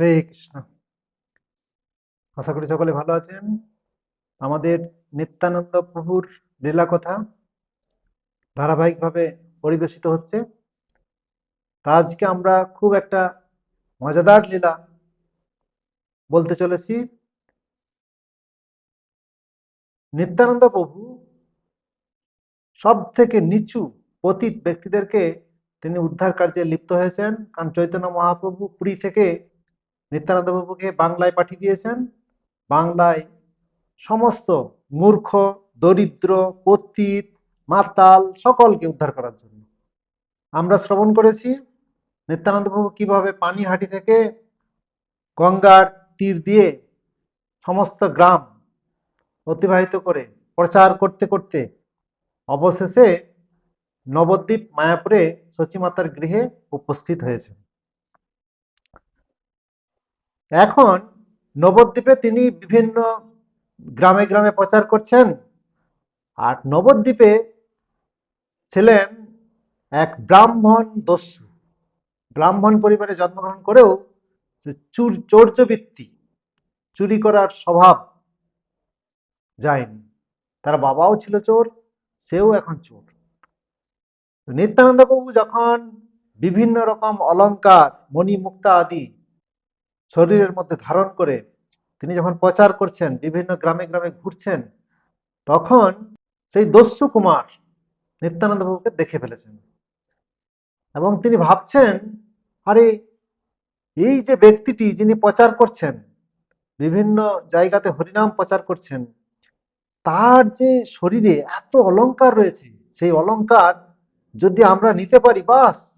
হরে কৃষ্ণ। আশা করি সকলে ভালো আছেন। আমাদের নিত্যানন্দ প্রভুর লীলা কথা ধারাবাহিকভাবে পরিবেশিত হচ্ছে। তা আজকে আমরা খুব একটা মজাদার লীলা বলতে চলেছি। নিত্যানন্দ প্রভু সব থেকে নিচু পতিত ব্যক্তিদেরকে তিনি উদ্ধার কার্যে লিপ্ত হয়েছেন। কারণ চৈতন্য মহাপ্রভু পুরী থেকে নিত্যানন্দ প্রভুকে বাংলায় পাঠিয়ে দিয়েছেন। বাংলায় সমস্ত মূর্খ, দরিদ্র, পতিত, মাতাল সকলকে উদ্ধার করার জন্য। আমরা শ্রবণ করেছি, নিত্যানন্দ প্রভু কীভাবে পানিহাটি থেকে গঙ্গার তীর দিয়ে সমস্ত গ্রাম অতিবাহিত করে প্রচার করতে করতে অবশেষে নবদ্বীপ, মায়াপুরে সচিমাতার গৃহে উপস্থিত হয়েছে এখন নবদ্বীপে তিনি বিভিন্ন গ্রামে গ্রামে প্রচার করছেন আর নবদ্বীপে ছিলেন এক ব্রাহ্মণ দস্যু। ব্রাহ্মণ পরিবারে জন্মগ্রহণ করেও চুর, চৌর্যবৃত্তি, চুরি করার স্বভাব যায়নি। তার বাবাও ছিল চোর, সেও এখন চোর। নিত্যানন্দ বাবু যখন বিভিন্ন রকম অলঙ্কার মণি মুক্তা আদি শরীরের মধ্যে ধারণ করে তিনি যখন প্রচার করছেন, বিভিন্ন গ্রামে গ্রামে ঘুরছেন, তখন সেই দস্যু কুমার নিত্যানন্দ বাবুকে দেখে ফেলেছেন। এবং তিনি ভাবছেন, আরে, এই যে ব্যক্তিটি যিনি প্রচার করছেন, বিভিন্ন জায়গাতে হরিনাম প্রচার করছেন, তার যে শরীরে এত অলঙ্কার রয়েছে, সেই অলঙ্কার যদি আমরা নিতে পারি, বাস,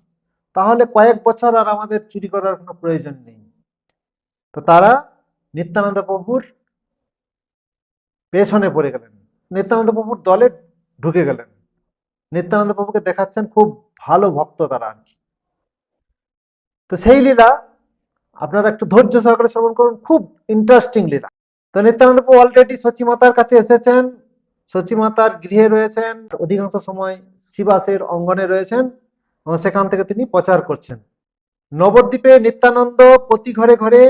তাহলে কয়েক বছর আর আমাদের চুরি করার কোনো প্রয়োজন নেই। তো তারা নিত্যানন্দ প্রভুর পেছনে পড়ে গেলেন। নিত্যানন্দ প্রভুর দলে ঢুকে গেলেন। নিত্যানন্দ প্রভুকে দেখাচ্ছেন খুব ভালো ভক্ত তারা আর কি। তো সেই লীলা আপনারা একটু ধৈর্য সহকারে শ্রবণ করুন, খুব ইন্টারেস্টিং লীলা। তো নিত্যানন্দ প্রভু অলরেডি সচিমাতার কাছে এসেছেন সচিমাতার গৃহে রয়েছেন, অধিকাংশ সময় শিবাসের অঙ্গনে রয়েছেন এবং সেখান থেকে তিনি প্রচার করছেন। নবদ্বীপে নিত্যানন্দ প্রতি ঘরে ঘরে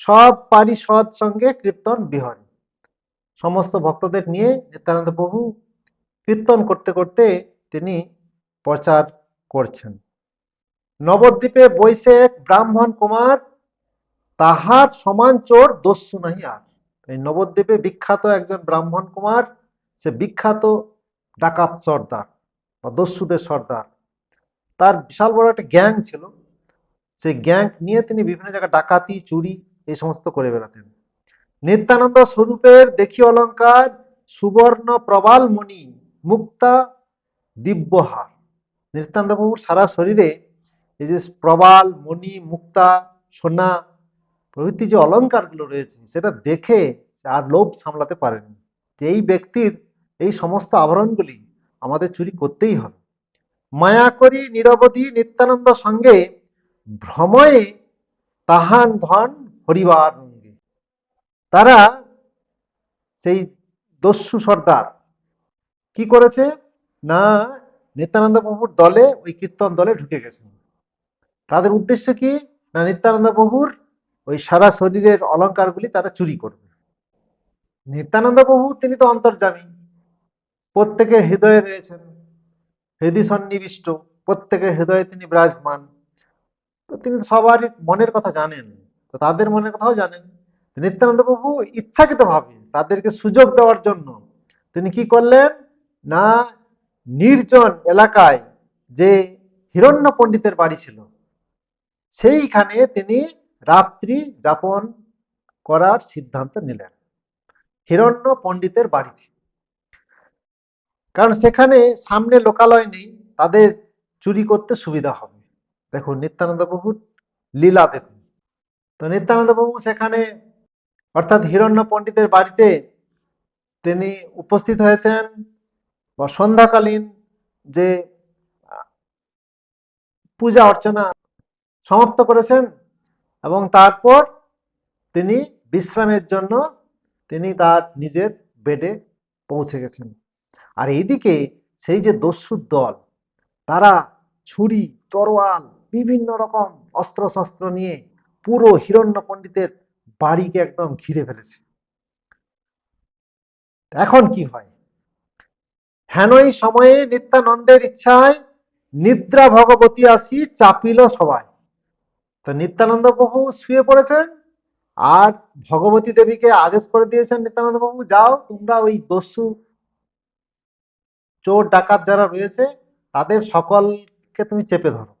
সব পারিষদ সঙ্গে কীর্তন বিহরে সমস্ত ভক্তদের নিয়ে নিত্যানন্দ প্রভু কীর্তন করতে করতে তিনি প্রচার করছেন। নবদ্বীপে বৈশে এক ব্রাহ্মণ কুমার, তাহার সমান চোর দস্যু নাহি আর। এই নবদ্বীপে বিখ্যাত একজন ব্রাহ্মণ কুমার, সে বিখ্যাত ডাকাত সর্দার বা দস্যুদের সর্দার। তার বিশাল বড় একটা গ্যাং ছিল। সেই গ্যাং নিয়ে তিনি বিভিন্ন জায়গায় ডাকাতি, চুরি এই সমস্ত করে বেড়াতেন। নিত্যানন্দ স্বরূপের দেখি অলঙ্কার, সুবর্ণ প্রবাল মণি, মুক্তা দিব্যহার। নিত্যানন্দ বাবুর সারা শরীরে এই যে প্রবাল, মণি, মুক্তা, সোনা প্রভৃতি যে অলঙ্কারগুলো রয়েছে, সেটা দেখে আর লোভ সামলাতে পারেনি যে এই ব্যক্তির এই সমস্ত আবরণগুলি আমাদের চুরি করতেই হবে। মায়া করি নিরবধি নিত্যানন্দ সঙ্গে ভ্রময়ে তাহান ধন হরিবার তারা সেই দস্যু সর্দার কি করেছে? না নিত্যানন্দ প্রভুর দলে, ওই কীর্তন দলে ঢুকে গেছে। তাদের উদ্দেশ্য কি? না নিত্যানন্দ প্রভুর ওই সারা শরীরের অলংকারগুলি তারা চুরি করবে। নিত্যানন্দ প্রভু তিনি তো অন্তর্জামী প্রত্যেকের হৃদয়ে রয়েছেন হৃদয় সন্নিবিষ্ট। প্রত্যেকের হৃদয়ে তিনি বিরাজমান। তো তিনি সবারই মনের কথা জানেন। তো তাদের মনের কথাও জানেন। নিত্যানন্দ প্রভু ইচ্ছাকৃত ভাবে তাদেরকে সুযোগ দেওয়ার জন্য তিনি কি করলেন? না, নির্জন এলাকায় যে হিরণ্য পণ্ডিতের বাড়ি ছিল, সেইখানে তিনি রাত্রি যাপন করার সিদ্ধান্ত নিলেন। হিরণ্য পণ্ডিতের বাড়িতে। কারণ সেখানে সামনে লোকালয় নেই, তাদের চুরি করতে সুবিধা হবে। দেখুন নিত্যানন্দ প্রভুর লীলা দেখুন। তো নিত্যানন্দ প্রভু সেখানে, অর্থাৎ হিরণ্য পণ্ডিতের বাড়িতে তিনি উপস্থিত হয়েছেন বা সন্ধ্যাকালীন যে পূজা অর্চনা সমাপ্ত করেছেন এবং তারপর তিনি বিশ্রামের জন্য তিনি তার নিজের বেডে পৌঁছে গেছেন। আর এইদিকে সেই যে দস্যুর দল, তারা ছুরি, তরোয়াল, বিভিন্ন রকম অস্ত্র শস্ত্র নিয়ে পুরো হিরণ্য পণ্ডিতের বাড়িকে একদম ঘিরে ফেলেছে। এখন কি হয়? হেনই সময়ে নিত্যানন্দের ইচ্ছায় নিদ্রা ভগবতী আসি চাপিল সবাই। তো নিত্যানন্দ প্রভু শুয়ে পড়েছেন আর ভগবতী দেবীকে আদেশ করে দিয়েছেন নিত্যানন্দ বাবু, যাও তোমরা ওই দস্যু চোর ডাকাত যারা রয়েছে, তাদের সকলকে তুমি চেপে ধরো।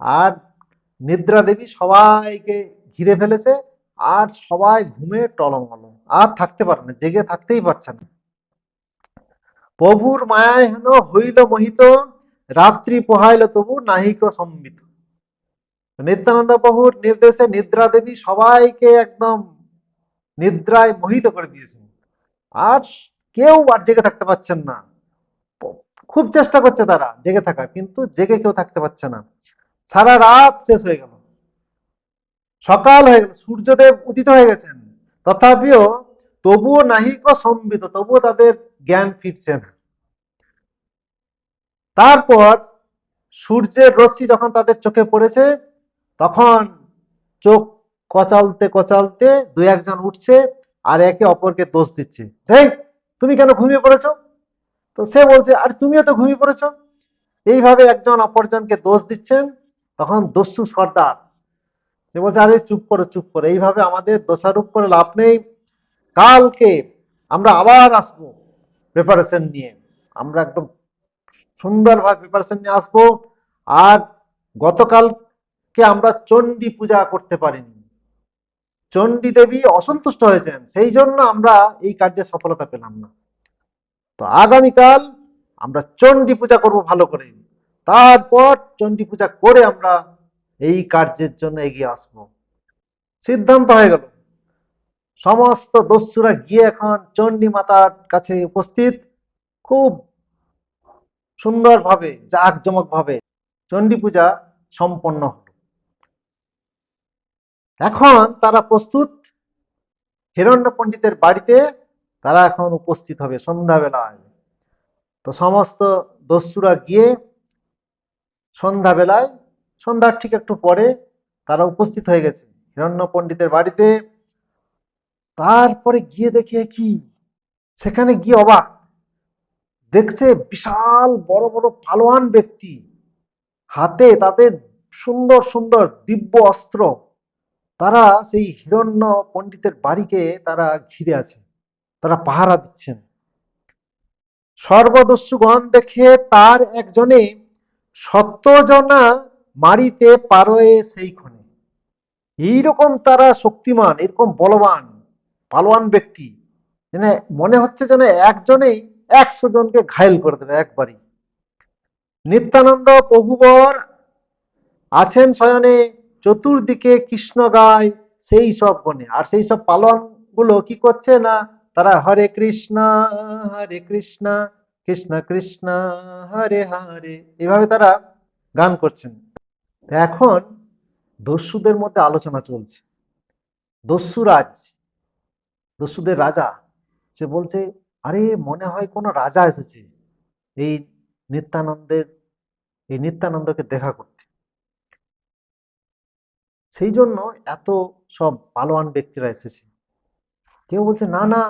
আর নিদ্রা দেবী সবাইকে ঘিরে ফেলেছে, আর সবাই ঘুমে টলমল। আর থাকতে পারে না, জেগে থাকতেই পারছে না। প্রভুর মায়ায় হেন হইল মোহিত, রাত্রি পোহাইল তবু নাহিক সম্মিত। নিত্যানন্দ প্রভুর নির্দেশে নিদ্রা দেবী সবাইকে একদম নিদ্রায় মোহিত করে দিয়েছেন আর কেউ আর জেগে থাকতে পারছেন না। খুব চেষ্টা করছে তারা জেগে থাকার, কিন্তু জেগে কেউ থাকতে পারছে না। সারা রাত শেষ হয়ে গেল। সকাল হয়ে গেল, সূর্যদেব উদিত হয়ে গেছেন। তথাপিও তবুও নাহিক সম্বিত, তবুও তাদের জ্ঞান ফিরছে না। তারপর সূর্যের রশ্মি যখন তাদের চোখে পড়েছে, তখন চোখ কচালতে কচালতে দু একজন উঠছে আর একে অপরকে দোষ দিচ্ছে। এই তুমি কেন ঘুমিয়ে পড়েছ? তো সে বলছে, আর তুমিও তো ঘুমিয়ে পড়েছ? এইভাবে একজন অপরজনকে দোষ দিচ্ছেন। তখন দস্যু সর্দার। সে বলছে, আরে চুপ করো চুপ করো। এইভাবে আমাদের দোষারোপ করে লাভ নেই। কালকে আমরা আবার আসব প্রিপারেশন নিয়ে। আমরা একদম সুন্দরভাবে প্রিপারেশন নিয়ে আসব। আর গতকালকে আমরা চণ্ডী পূজা করতে পারিনি। চণ্ডী দেবী অসন্তুষ্ট হয়েছেন। সেই জন্য আমরা এই কার্যে সফলতা পেলাম না। তো আগামীকাল আমরা চণ্ডী পূজা করব ভালো করে। তারপর চণ্ডী পূজা করে আমরা এই কার্যের জন্য এগিয়ে আসব। সিদ্ধান্ত হয়ে গেল। সমস্ত দস্যুরা গিয়ে এখন চণ্ডী মাতার কাছে উপস্থিত। খুব সুন্দরভাবে জাঁকজমক ভাবে চণ্ডী পূজা সম্পন্ন হলো। এখন তারা প্রস্তুত। হিরণ্য পণ্ডিতের বাড়িতে তারা এখন উপস্থিত হবে সন্ধ্যাবেলায়। তো সমস্ত দস্যুরা গিয়ে সন্ধ্যাবেলায়, সন্ধ্যার ঠিক একটু পরে তারা উপস্থিত হয়ে গেছে। হিরণ্য পণ্ডিতের বাড়িতে। তারপরে গিয়ে দেখে কি? সেখানে গিয়ে অবাক। দেখছে বিশাল বড় বড় পালোয়ান ব্যক্তি। হাতে তাদের সুন্দর সুন্দর দিব্য অস্ত্র। তারা সেই হিরণ্য পণ্ডিতের বাড়িকে তারা ঘিরে আছে। তারা পাহারা দিচ্ছেন। সর্বদস্যুগণ দেখে তার একজনে সত্যজনা মারিতে পারয়ে সেই ক্ষণে এইরকম তারা শক্তিমান, এরকম বলবান, পালোয়ান ব্যক্তি মানে মনে হচ্ছে যেন একজনেই একশো জনকে ঘায়েল করে দেবে একবারই। নিত্যানন্দ প্রভুবর আছেন শয়নে, চতুর্দিকে কৃষ্ণ গায় সেই সব গণে আর সেই সব পালনগুলো কি করছে না? তারা হরে কৃষ্ণ হরে কৃষ্ণ কৃষ্ণ কৃষ্ণ, হরে হরে, এভাবে তারা গান করছেন। এখন দস্যুদের মধ্যে আলোচনা চলছে। দস্যুরাজ দস্যুদের রাজা, সে বলছে, আরে, মনে হয় কোনো রাজা এসেছে এই নিত্যানন্দের, এই নিত্যানন্দকে দেখা করতে। সেই জন্য এত সব পালোয়ান ব্যক্তিরা এসেছে। কেউ বলছে, না না,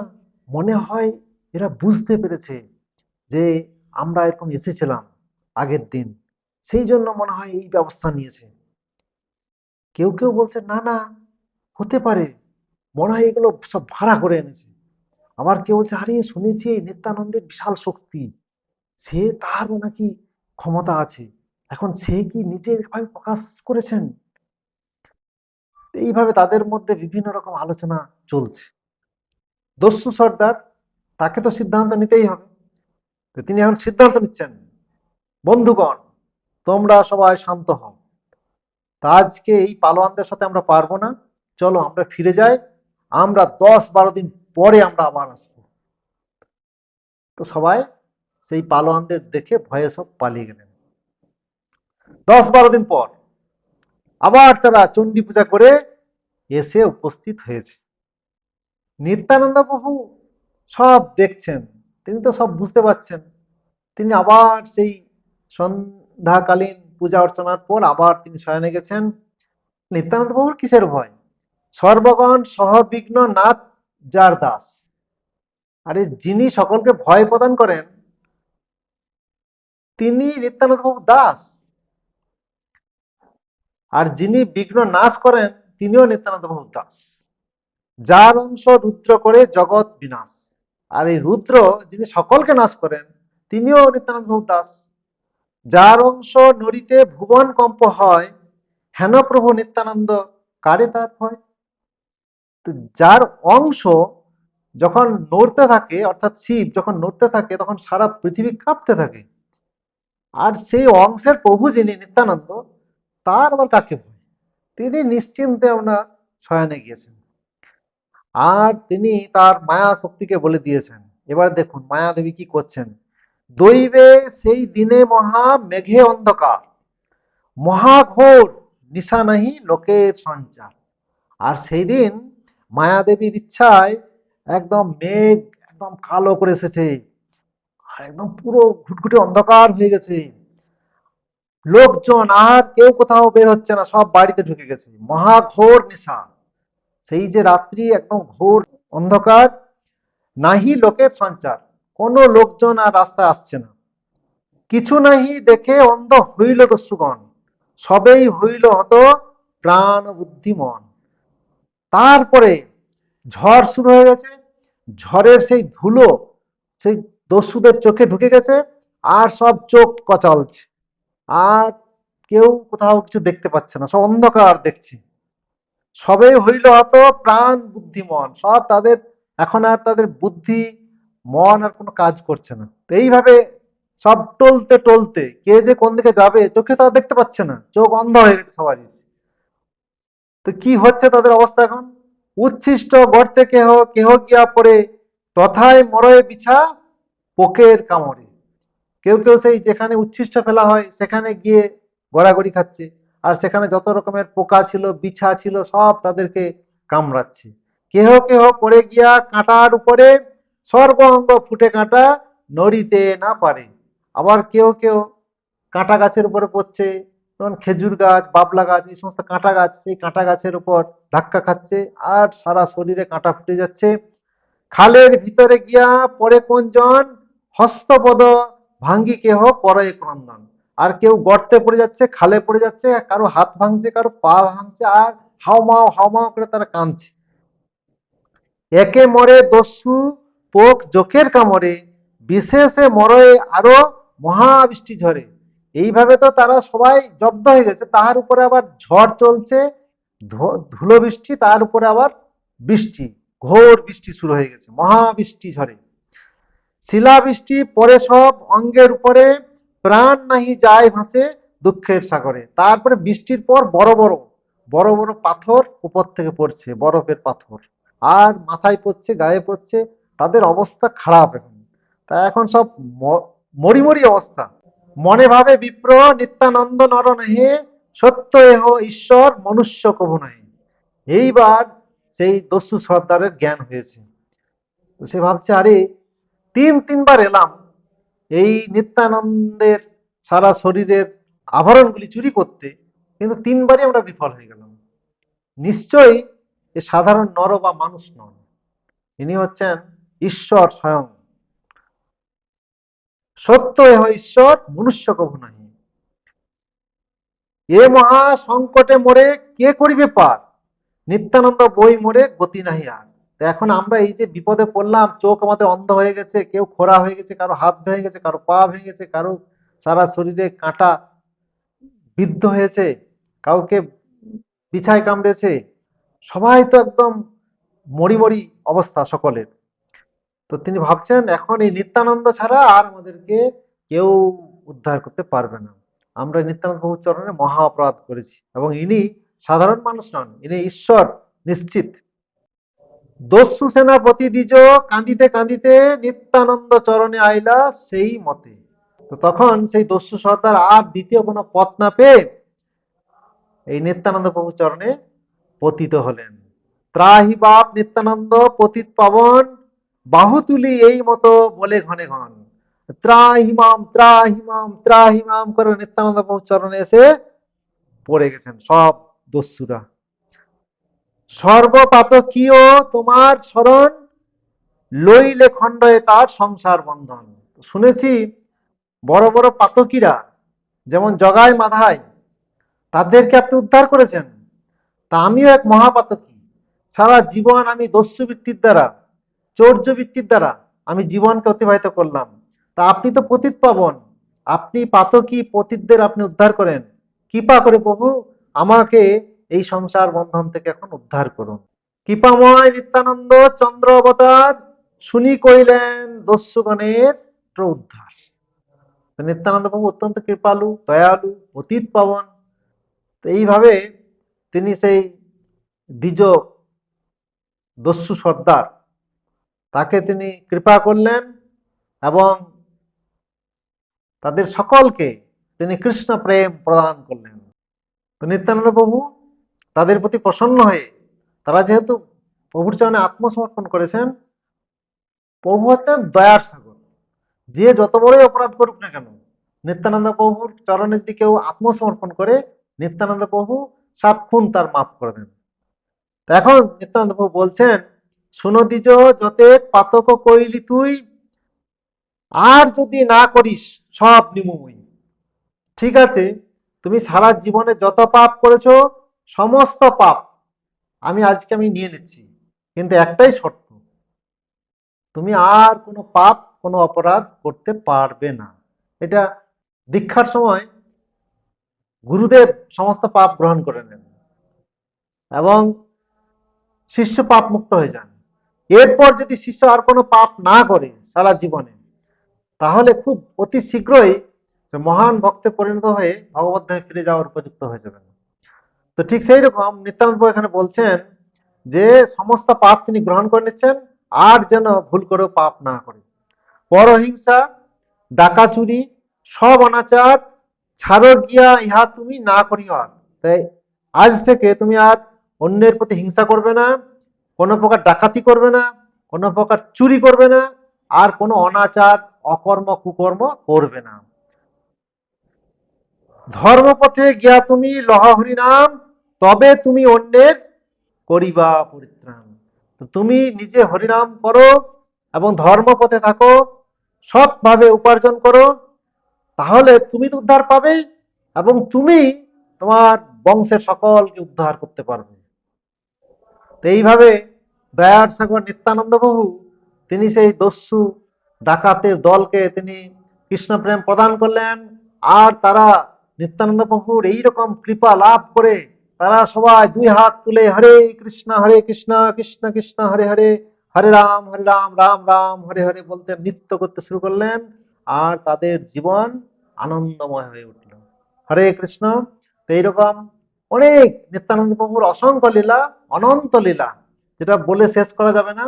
মনে হয় এরা বুঝতে পেরেছে যে আমরা এরকম এসেছিলাম আগের দিন, সেই জন্য মনে হয় এই ব্যবস্থা নিয়েছে। কেউ কেউ বলছে, না না, হতে পারে। মনে হয় এগুলো সব ভাড়া করে এনেছে। আবার কেউ বলছে, আরে, শুনেছি নিত্যানন্দের বিশাল শক্তি। সে তার নাকি ক্ষমতা আছে। এখন সে কি নিজের ভাবে প্রকাশ করেছেন? এইভাবে তাদের মধ্যে বিভিন্ন রকম আলোচনা চলছে। দস্যু সর্দার, তাকে তো সিদ্ধান্ত নিতেই হবে। তো তিনি এখন সিদ্ধান্ত নিচ্ছেন, বন্ধুগণ, তোমরা সবাই শান্ত হও। তা আজকে এই পালোয়ানদের সাথে আমরা পারব না। চলো আমরা ফিরে যাই। আমরা দশ বারো দিন পরে আমরা আবার আসব। তো সবাই সেই পালোয়ানদের দেখে ভয়ে সব পালিয়ে গেলেন। দশ বারো দিন পর আবার তারা চণ্ডী পূজা করে এসে উপস্থিত হয়েছে। নিত্যানন্দ প্রভু সব দেখছেন। তিনি তো সব বুঝতে পারছেন। তিনি আবার সেই সন্ধ্যাকালীন পূজা অর্চনার পর আবার তিনি শয়নে গেছেন। নিত্যানন্দ প্রভুর কিসের ভয়? সর্বগণ সহবিঘ্ন নাথ যার দাস। আরে যিনি সকলকে ভয় প্রদান করেন, তিনি নিত্যানন্দ প্রভু দাস। আর যিনি বিঘ্ন নাশ করেন, তিনিও নিত্যানন্দ প্রভু দাস। যার অংশ রুদ্র করে জগৎ বিনাশ। আর এই রুদ্র যিনি সকলকে নাশ করেন, তিনিও নিত্যানন্দ দাস। যার অংশ নড়িতে ভুবন কম্প হয়, হেন প্রভু নিত্যানন্দ কারে তার ভয়? তো যার অংশ যখন নড়তে থাকে, অর্থাৎ শিব যখন নড়তে থাকে, তখন সারা পৃথিবী কাঁপতে থাকে। আর সেই অংশের প্রভু যিনি নিত্যানন্দ, তার আবার কাকে তিনি নিশ্চিন্তে আমরা শয়নে গিয়েছেন। আর তিনি তার মায়া শক্তিকে বলে দিয়েছেন। এবার দেখুন মায়া দেবী কি করছেন? দৈবে সেই দিনে মহা মেঘে অন্ধকার, মহাঘোর নিশা নাহি লোকের সঞ্চার। আর সেই দিন মায়াদেবীর ইচ্ছায় একদম মেঘ, একদম কালো করে এসেছে, আর একদম পুরো ঘুটঘুটে অন্ধকার হয়ে গেছে। লোকজন আর কেউ কোথাও বের হচ্ছে না, সব বাড়িতে ঢুকে গেছে। মহাঘোর নিশা সেই যে রাত্রি একদম ঘোর অন্ধকার, নাহি লোকের সঞ্চার কোনো লোকজন আর রাস্তায় আসছে না। কিছু নাহি দেখে অন্ধ হইল দস্যুগণ। সবেই হইল হত প্রাণ বুদ্ধি মন তারপরে ঝড় শুরু হয়ে গেছে। ঝড়ের সেই ধুলো সেই দস্যুদের চোখে ঢুকে গেছে আর সব চোখ কচালছে। আর কেউ কোথাও কিছু দেখতে পাচ্ছে না। সব অন্ধকার দেখছে। সবে হইল হত প্রাণ বুদ্ধিমন। সব তাদের, এখন আর তাদের বুদ্ধি, মন আর কোনো কাজ করছে না। তো এইভাবে সব টলতে টলতে, কে যে কোন দিকে যাবে, চোখে তো আর দেখতে পাচ্ছে না। চোখ অন্ধ হয়ে গেছে সবারই। তো কি হচ্ছে তাদের অবস্থা এখন? উচ্ছিষ্ট গর্তে কেহ কেহ গিয়া পড়ে, তথায় মরয়ে বিছা পোকের কামড়ে। কেউ কেউ সেই যেখানে উচ্ছিষ্ট ফেলা হয়, সেখানে গিয়ে গড়াগড়ি খাচ্ছে। আর সেখানে যত রকমের পোকা ছিল, বিছা ছিল, সব তাদেরকে কামড়াচ্ছে। কেহ কেহ পড়ে গিয়া কাঁটার উপরে সর্ব অঙ্গ ফুটে কাঁটা নড়িতে না পারে। আবার কেউ কেউ কাঁটা গাছের উপরে পড়ছে, যেমন খেজুর গাছ, বাবলা গাছ, এই সমস্ত কাঁটা গাছ, সেই কাঁটা গাছের উপর ধাক্কা খাচ্ছে আর সারা শরীরে কাঁটা ফুটে যাচ্ছে। খালের ভিতরে গিয়া পড়ে কোনজন হস্তপদ, ভাঙ্গি কেহ পরে ক্রন্দন। আর কেউ গর্তে পড়ে যাচ্ছে, খালে পড়ে যাচ্ছে, কারও হাত ভাঙছে, কারও পা ভাঙছে, আর হাওমাও হাওমাও করে তারা কাঁদছে। একে মরে দস্যু, পোক, জোকের কামড়ে, বিশেষে মরয়ে আরও মহাবৃষ্টি ঝরে। এইভাবে তো তারা সবাই জব্দ হয়ে গেছে তার উপরে আবার ঝড় চলছে ধুলো বৃষ্টি তার উপরে আবার বৃষ্টি, ঘোর বৃষ্টি শুরু হয়ে গেছে, মহাবৃষ্টি ঝরে। শিলাবৃষ্টি পরে সব অঙ্গের উপরে প্রাণ নাহি যায় ভাসে দুঃখের সাগরে। তারপরে বৃষ্টির পর বড় বড় বড় বড় পাথর উপর থেকে পড়ছে, বরফের পাথর। আর মাথায় পড়ছে, গায়ে পড়ছে, তাদের অবস্থা খারাপ এখন। তা এখন সব মরি মরি অবস্থা। মনে ভাবে বিপ্র, নিত্যানন্দ নর নহে, সত্য এহ ঈশ্বর, মনুষ্য কভু নহে। এইবার সেই দস্যু সর্দারের জ্ঞান হয়েছে। সে ভাবছে, আরে, তিন তিনবার এলাম এই নিত্যানন্দের সারা শরীরের আভরণগুলি চুরি করতে কিন্তু তিনবারই আমরা বিফল হয়ে গেলাম। নিশ্চয়ই এ সাধারণ নর বা মানুষ নন। ইনি হচ্ছেন ঈশ্বর স্বয়ং। সত্য এহ ঈশ্বর, মনুষ্য কভু নাহি। এ মহা সংকটে মোরে কে করিবে পার? নিত্যানন্দ বই মোরে গতি নাহি আর। তো এখন আমরা এই যে বিপদে পড়লাম, চোখ আমাদের অন্ধ হয়ে গেছে, কেউ খোড়া হয়ে গেছে, কারও হাত ভেঙে গেছে, কারও পা ভেঙে গেছে, কারও সারা শরীরে কাঁটা বিদ্ধ হয়েছে, কাউকে পিছায় কামড়েছে, সবাই তো একদম মরি মরি অবস্থা সকলের। তো তিনি ভাবছেন, এখন এই নিত্যানন্দ ছাড়া আর আমাদেরকে কেউ উদ্ধার করতে পারবে না। আমরা নিত্যানন্দ প্রভুর চরণে মহা অপরাধ করেছি এবং ইনি সাধারণ মানুষ নন, ইনি ঈশ্বর নিশ্চিত। দস্যু সেনাপতি দ্বিজ কাঁদিতে কাঁদিতে নিত্যানন্দ চরণে আইলা সেই মতে। তো তখন সেই দস্যু সর্দার আর দ্বিতীয় কোনো পথ না পেয়ে এই নিত্যানন্দ প্রভু চরণে পতিত হলেন। ত্রাহি বাপ নিত্যানন্দ পতিত পাবন, বাহু তুলি এই মতো বলে ঘনে ঘন। ত্রাহিমাম ত্রাহিমাম ত্রাহিমাম করে নিত্যানন্দ প্রভু চরণে এসে পড়ে গেছেন সব দস্যুরা। সর্বপাতকীয় তোমার স্মরণ, লইলে খণ্ডয়ে তার সংসার বন্ধন। শুনেছি বড় বড় পাতকীরা, যেমন জগায় মাধায় তাদেরকে আপনি উদ্ধার করেছেন। তা আমিও এক মহাপাতকী। সারা জীবন আমি দস্যুবৃত্তির দ্বারা, চৌর্যবৃত্তির দ্বারা আমি জীবনকে অতিবাহিত করলাম। তা আপনি তো পতিত পাবন। আপনি পাতকী পতিতদের আপনি উদ্ধার করেন। কৃপা করে প্রভু, আমাকে এই সংসার বন্ধন থেকে এখন উদ্ধার করুন। কৃপাময় নিত্যানন্দ চন্দ্র অবতার, শুনি কইলেন দস্যুগণের উদ্ধার নিত্যানন্দ প্রভু অত্যন্ত কৃপালু, দয়ালু, অতীত পাবন। তো এইভাবে তিনি সেই দ্বিজ দস্যু সর্দার, তাকে তিনি কৃপা করলেন এবং তাদের সকলকে তিনি কৃষ্ণ প্রেম প্রদান করলেন। তো নিত্যানন্দ প্রভু তাদের প্রতি প্রসন্ন হয়ে তারা যেহেতু প্রভুর চরণে আত্মসমর্পণ করেছেন, প্রভু হচ্ছেন দয়ার সাগর যে যত বড়ই অপরাধ করুক না কেন, নিত্যানন্দ প্রভুর চরণে যদি কেউ আত্মসমর্পণ করে, নিত্যানন্দ প্রভু সাত খুন তার মাফ করে দেন। এখন নিত্যানন্দ প্রভু বলছেন, শুনো দিজ যতে পাতক কইলি তুই, আর যদি না করিস, সব নিমুমই ঠিক আছে, তুমি সারা জীবনে যত পাপ করেছ সমস্ত পাপ আমি আজকে আমি নিয়ে নিচ্ছি। কিন্তু একটাই শর্ত, তুমি আর কোনো পাপ, কোনো অপরাধ করতে পারবে না। এটা দীক্ষার সময় গুরুদেব সমস্ত পাপ গ্রহণ করে নেন এবং শিষ্য পাপ মুক্ত হয়ে যান। এরপর যদি শিষ্য আর কোনো পাপ না করে সারা জীবনে, তাহলে খুব অতি শীঘ্রই মহান ভক্তে পরিণত হয়ে ভগবত ধামে ফিরে যাওয়ার উপযুক্ত হয়ে যাবেন। তো ঠিক সেই রকম নিত্যানন্দ এখানে বলছেন যে সমস্ত পাপ তিনি গ্রহণ করে নিচ্ছেন, আর যেন ভুল করেও পাপ না করে। পরহিংসা, ডাকাচুরি, সব অনাচার, ছাড়ো গিয়া, ইহা তুমি না করিও আর। তাই আজ থেকে তুমি আর অন্যের প্রতি হিংসা করবে না, কোনো প্রকার ডাকাতি করবে না, কোনো প্রকার চুরি করবে না, আর কোনো অনাচার, অকর্ম, কুকর্ম করবে না। ধর্মপথে গিয়া তুমি লহ হরিনাম তবে তুমি অন্যের করিবা পরিত্রাণ। তুমি নিজে হরিনাম করো এবং ধর্মপথে থাকো, সৎভাবে উপার্জন করো, তাহলে তুমি তো উদ্ধার পাবে এবং তুমি তোমার বংশের সকলকে উদ্ধার করতে পারবে। তো এইভাবে দয়ার সাগর নিত্যানন্দ বহু তিনি সেই দস্যু ডাকাতের দলকে তিনি কৃষ্ণপ্রেম প্রদান করলেন। আর তারা নিত্যানন্দ প্রভুর এইরকম কৃপা লাভ করে তারা সবাই দুই হাত তুলে হরে কৃষ্ণ হরে কৃষ্ণ কৃষ্ণ কৃষ্ণ, হরে হরে হরে রাম হরে রাম রাম রাম, হরে হরে বলতে নৃত্য করতে শুরু করলেন আর তাদের জীবন আনন্দময় হয়ে উঠল। হরে কৃষ্ণ, তো এইরকম অনেক নিত্যানন্দ প্রভুর অসংখ্য লীলা, অনন্ত লীলা, যেটা বলে শেষ করা যাবে না।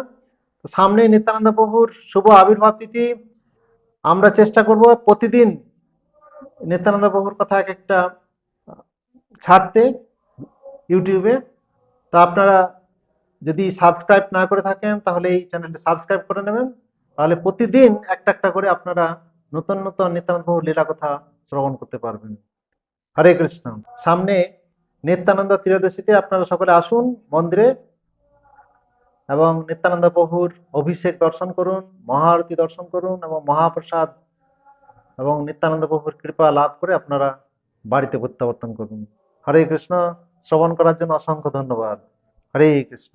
সামনে নিত্যানন্দ প্রভুর শুভ আবির্ভাব তিথি। আমরা চেষ্টা করব প্রতিদিন নিত্যানন্দ প্রভুর কথা এক একটা ছাড়তে। ইউটিউবে। তো আপনারা যদি সাবস্ক্রাইব না করে থাকেন, তাহলে এই চ্যানেলটি সাবস্ক্রাইব করে নেবেন। তাহলে প্রতিদিন একটা একটা করে আপনারা নতুন নতুন নিত্যানন্দ লীলা কথা শ্রবণ করতে পারবেন। হরে কৃষ্ণ। সামনে নিত্যানন্দ ত্রয়োদশীতে আপনারা সকলে আসুন মন্দিরে এবং নিত্যানন্দ প্রভুর অভিষেক দর্শন করুন, মহাআরতি দর্শন করুন এবং মহাপ্রসাদ এবং নিত্যানন্দ প্রভুর কৃপা লাভ করে আপনারা বাড়িতে প্রত্যাবর্তন করুন। হরে কৃষ্ণ। শ্রবণ করার জন্য অসংখ্য ধন্যবাদ। হরে কৃষ্ণ।